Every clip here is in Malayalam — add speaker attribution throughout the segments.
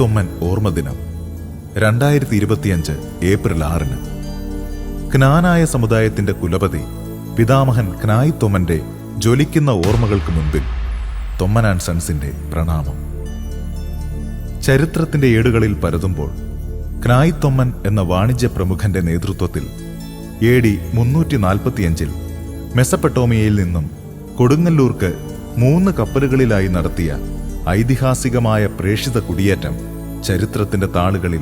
Speaker 1: തൊമ്മൻ ഓർമ്മദിനം രണ്ടായിരത്തി ഇരുപത്തിയഞ്ച് ഏപ്രിൽ ആറിന്. ക്നാനായ സമുദായത്തിന്റെ കുലപതി പിതാമഹൻ തൊമ്മന്റെ ജ്വലിക്കുന്ന ഓർമ്മകൾക്ക് മുൻപിൽ തൊമ്മൻ ആൻഡ് സൺസിന്റെ പ്രണാമം. ചരിത്രത്തിന്റെ ഏടുകളിൽ പരതുമ്പോൾ തൊമ്മൻ എന്ന വാണിജ്യ പ്രമുഖന്റെ നേതൃത്വത്തിൽ എ ഡി മുന്നൂറ്റി നാൽപ്പത്തിയഞ്ചിൽ മെസപ്പട്ടോമിയയിൽ നിന്നും കൊടുങ്ങല്ലൂർക്ക് മൂന്ന് കപ്പലുകളിലായി നടത്തിയ ഐതിഹാസികമായ പ്രേഷിത കുടിയേറ്റം ചരിത്രത്തിന്റെ താളുകളിൽ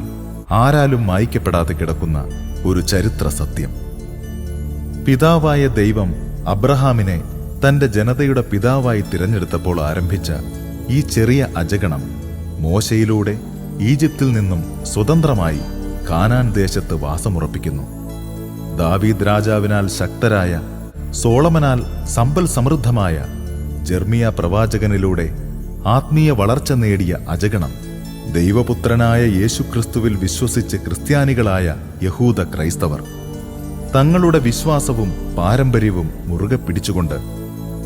Speaker 1: ആരാലും മായ്ക്കപ്പെടാതെ കിടക്കുന്ന ഒരു ചരിത്ര സത്യം. പിതാവായ ദൈവം അബ്രഹാമിനെ തന്റെ ജനതയുടെ പിതാവായി തിരഞ്ഞെടുത്തപ്പോൾ ആരംഭിച്ച ഈ ചെറിയ അജഗണം മോശയിലൂടെ ഈജിപ്തിൽ നിന്നും സ്വതന്ത്രമായി കാനാൻ ദേശത്ത് വാസമുറപ്പിക്കുന്നു. ദാവീദ് രാജാവിനാൽ ശക്തരായ സോളമനാൽ സമ്പൽ സമൃദ്ധമായ ജർമിയ പ്രവാചകനിലൂടെ ആത്മീയ വളർച്ച നേടിയ അജഗണം. ദൈവപുത്രനായ യേശുക്രിസ്തുവിൽ വിശ്വസിച്ച് ക്രിസ്ത്യാനികളായ യഹൂദ ക്രൈസ്തവർ. തങ്ങളുടെ വിശ്വാസവും പാരമ്പര്യവും മുറുകെ പിടിച്ചുകൊണ്ട്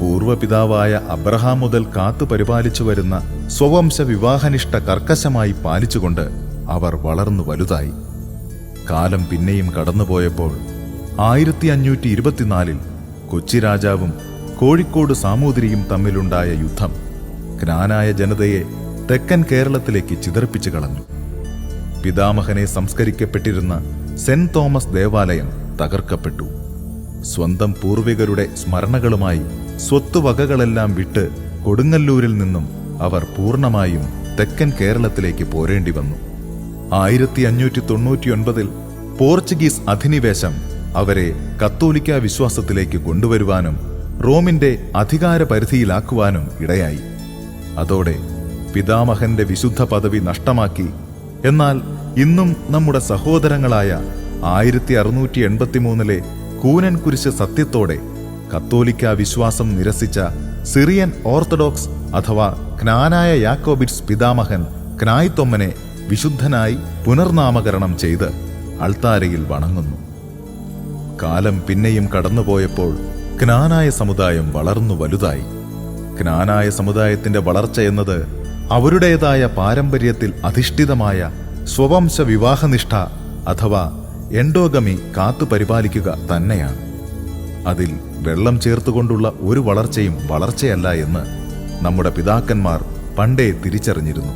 Speaker 1: പൂർവപിതാവായ അബ്രഹാം മുതൽ കാത്തു പരിപാലിച്ചു വരുന്ന സ്വവംശ വിവാഹനിഷ്ഠ കർക്കശമായി പാലിച്ചുകൊണ്ട് അവർ വളർന്നു വലുതായി. കാലം പിന്നെയും കടന്നുപോയപ്പോൾ ആയിരത്തി അഞ്ഞൂറ്റി ഇരുപത്തിനാലിൽ കൊച്ചി രാജാവും കോഴിക്കോട് സാമൂതിരിയും തമ്മിലുണ്ടായ യുദ്ധം ജ്ഞാനായ ജനതയെ തെക്കൻ കേരളത്തിലേക്ക് ചിതറിപ്പിച്ചു കളഞ്ഞു. പിതാമഹനെ സംസ്കരിക്കപ്പെട്ടിരുന്ന സെന്റ് തോമസ് ദേവാലയം തകർക്കപ്പെട്ടു. സ്വന്തം പൂർവികരുടെ സ്മരണകളുമായി സ്വത്തുവകകളെല്ലാം വിട്ട് കൊടുങ്ങല്ലൂരിൽ നിന്നും അവർ പൂർണമായും തെക്കൻ കേരളത്തിലേക്ക് പോരേണ്ടി വന്നു. ആയിരത്തി അഞ്ഞൂറ്റി തൊണ്ണൂറ്റിയൊൻപതിൽ പോർച്ചുഗീസ് അധിനിവേശം അവരെ കത്തോലിക്ക വിശ്വാസത്തിലേക്ക് കൊണ്ടുവരുവാനും റോമിന്റെ അധികാര പരിധിയിലാക്കുവാനും ഇടയായി. അതോടെ പിതാമഹന്റെ വിശുദ്ധ പദവി നഷ്ടമാക്കി. എന്നാൽ ഇന്നും നമ്മുടെ സഹോദരങ്ങളായ ആയിരത്തി അറുന്നൂറ്റി എൺപത്തിമൂന്നിലെ കൂനൻ കുരിശ് സത്യത്തോടെ കത്തോലിക്ക വിശ്വാസം നിരസിച്ച സിറിയൻ ഓർത്തഡോക്സ് അഥവാ ജ്ഞാനായ യാക്കോബിറ്റ്സ് പിതാമഹൻ ക്നായ്ത്തൊമ്മനെ വിശുദ്ധനായി പുനർനാമകരണം ചെയ്ത് അൾത്താരയിൽ വണങ്ങുന്നു. കാലം പിന്നെയും കടന്നുപോയപ്പോൾ ജ്ഞാനായ സമുദായം വളർന്നു വലുതായി. ജ്ഞാനായ സമുദായത്തിന്റെ വളർച്ച എന്നത് അവരുടേതായ പാരമ്പര്യത്തിൽ അധിഷ്ഠിതമായ സ്വവംശ വിവാഹനിഷ്ഠ അഥവാ എൻഡോഗമി കാത്തു പരിപാലിക്കുക തന്നെയാണ്. അതിൽ വെള്ളം ചേർത്തുകൊണ്ടുള്ള ഒരു വളർച്ചയും വളർച്ചയല്ല എന്ന് നമ്മുടെ പിതാക്കന്മാർ പണ്ടേ തിരിച്ചറിഞ്ഞിരുന്നു.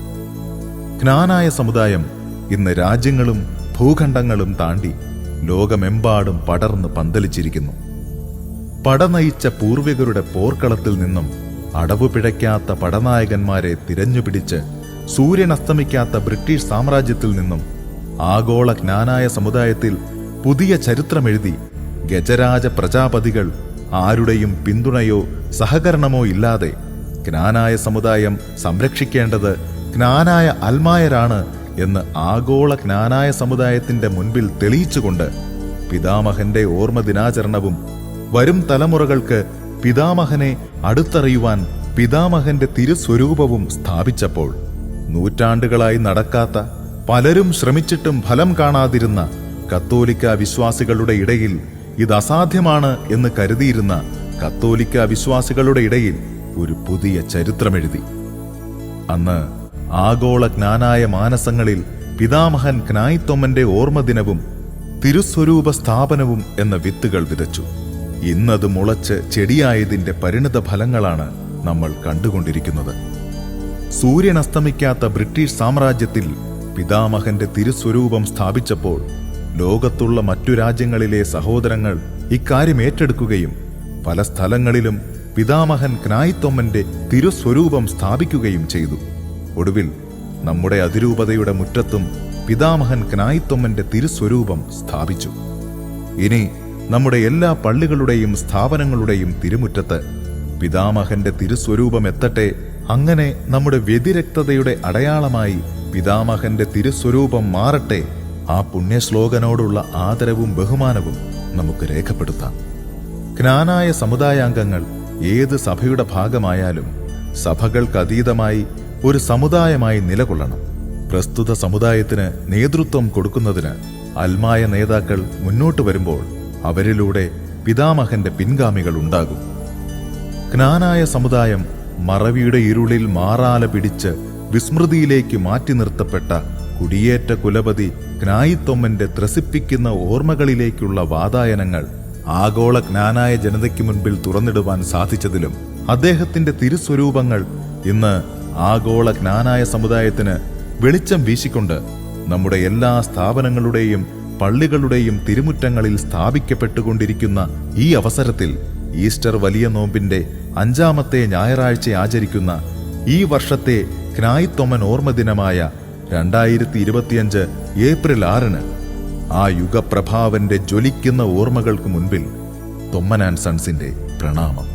Speaker 1: ജ്ഞാനായ സമുദായം ഇന്ന് രാജ്യങ്ങളും ഭൂഖണ്ഡങ്ങളും താണ്ടി ലോകമെമ്പാടും പടർന്ന് പന്തലിച്ചിരിക്കുന്നു. പടനയിച്ച പൂർവികരുടെ പോർക്കളത്തിൽ നിന്നും അടവു പിഴയ്ക്കാത്ത പടനായകന്മാരെ തിരഞ്ഞുപിടിച്ച് സൂര്യൻ അസ്തമിക്കാത്ത ബ്രിട്ടീഷ് സാമ്രാജ്യത്തിൽ നിന്നും ആഗോള ജ്ഞാനായ സമുദായത്തിൽ പുതിയ ചരിത്രമെഴുതി ഗജരാജ പ്രജാപതികൾ ആരുടെയും പിന്തുണയോ സഹകരണമോ ഇല്ലാതെ ജ്ഞാനായ സമുദായം സംരക്ഷിക്കേണ്ടത് ജ്ഞാനായ അൽമായരാണ് എന്ന് ആഗോള ജ്ഞാനായ സമുദായത്തിന്റെ മുൻപിൽ തെളിയിച്ചുകൊണ്ട് പിതാമഹന്റെ ഓർമ്മ ദിനാചരണവും വരും തലമുറകൾക്ക് പിതാമഹനെ അടുത്തറിയുവാൻ പിതാമഹന്റെ തിരുസ്വരൂപവും സ്ഥാപിച്ചപ്പോൾ നൂറ്റാണ്ടുകളായി നടക്കാത്ത പലരും ശ്രമിച്ചിട്ടും ഫലം കാണാതിരുന്ന കത്തോലിക്ക വിശ്വാസികളുടെ ഇടയിൽ ഇത് അസാധ്യമാണ് എന്ന് കരുതിയിരുന്ന കത്തോലിക്ക വിശ്വാസികളുടെ ഇടയിൽ ഒരു പുതിയ ചരിത്രമെഴുതി. അന്ന് ആഗോള ജ്ഞാനായ മാനസങ്ങളിൽ പിതാമഹൻ ജ്ഞായിത്തൊമ്മന്റെ ഓർമ്മദിനവും തിരുസ്വരൂപ സ്ഥാപനവും എന്ന വിത്തുകൾ വിതച്ചു. ഇന്നത് മുളച്ച് ചെടിയായതിന്റെ പരിണിത ഫലങ്ങളാണ് നമ്മൾ കണ്ടുകൊണ്ടിരിക്കുന്നത്. സൂര്യൻ അസ്തമിക്കാത്ത ബ്രിട്ടീഷ് സാമ്രാജ്യത്തിൽ പിതാമഹന്റെ തിരുസ്വരൂപം സ്ഥാപിച്ചപ്പോൾ ലോകത്തുള്ള മറ്റു രാജ്യങ്ങളിലെ സഹോദരങ്ങൾ ഇക്കാര്യം ഏറ്റെടുക്കുകയും പല സ്ഥലങ്ങളിലും പിതാമഹൻ ക്നായിത്തൊമ്മന്റെ തിരുസ്വരൂപം സ്ഥാപിക്കുകയും ചെയ്തു. ഒടുവിൽ നമ്മുടെ അതിരൂപതയുടെ മുറ്റത്തും പിതാമഹൻ ക്നായിത്തൊമ്മന്റെ തിരുസ്വരൂപം സ്ഥാപിച്ചു. ഇനി നമ്മുടെ എല്ലാ പള്ളികളുടെയും സ്ഥാപനങ്ങളുടെയും തിരുമുറ്റത്ത് പിതാമഹന്റെ തിരുസ്വരൂപം എത്തട്ടെ. അങ്ങനെ നമ്മുടെ വ്യതിരക്തതയുടെ അടയാളമായി പിതാമഹന്റെ തിരുസ്വരൂപം മാറട്ടെ. ആ പുണ്യശ്ലോകനോടുള്ള ആദരവും ബഹുമാനവും നമുക്ക് രേഖപ്പെടുത്താം. ജ്ഞാനായ സമുദായാംഗങ്ങൾ ഏത് സഭയുടെ ഭാഗമായാലും സഭകൾക്കതീതമായി ഒരു സമുദായമായി നിലകൊള്ളണം. പ്രസ്തുത സമുദായത്തിന് നേതൃത്വം കൊടുക്കുന്നതിന് അൽമായ നേതാക്കൾ മുന്നോട്ട് വരുമ്പോൾ അവരിലൂടെ പിതാമഹന്റെ പിൻഗാമികൾ ഉണ്ടാകും. ജ്ഞാനായ സമുദായം മറവിയുടെ ഇരുളിൽ മാറാല പിടിച്ച് വിസ്മൃതിയിലേക്ക് മാറ്റി നിർത്തപ്പെട്ട കുടിയേറ്റ കുലപതി ജ്ഞായിത്തൊമ്മന്റെ ത്രസിപ്പിക്കുന്ന ഓർമ്മകളിലേക്കുള്ള വാതായനങ്ങൾ ആഗോള ജ്ഞാനായ ജനതയ്ക്ക് മുൻപിൽ തുറന്നിടുവാൻ സാധിച്ചതിലും അദ്ദേഹത്തിന്റെ തിരുസ്വരൂപങ്ങൾ ഇന്ന് ആഗോള ജ്ഞാനായ സമുദായത്തിന് വെളിച്ചം വീശിക്കൊണ്ട് നമ്മുടെ എല്ലാ സ്ഥാപനങ്ങളുടെയും പള്ളികളുടെയും തിരുമുറ്റങ്ങളിൽ സ്ഥാപിക്കപ്പെട്ടുകൊണ്ടിരിക്കുന്ന ഈ അവസരത്തിൽ ഈസ്റ്റർ വലിയ നോമ്പിന്റെ അഞ്ചാമത്തെ ഞായറാഴ്ച ആചരിക്കുന്ന ഈ വർഷത്തെ ക്നായിത്തൊമ്മൻ ഓർമ്മദിനമായ രണ്ടായിരത്തി ഇരുപത്തിയഞ്ച് ഏപ്രിൽ ആറിന് ആ യുഗപ്രഭാവന്റെ ജ്വലിക്കുന്ന ഓർമ്മകൾക്ക് മുൻപിൽ തൊമ്മൻ ആൻഡ് സൺസിന്റെ പ്രണാമം.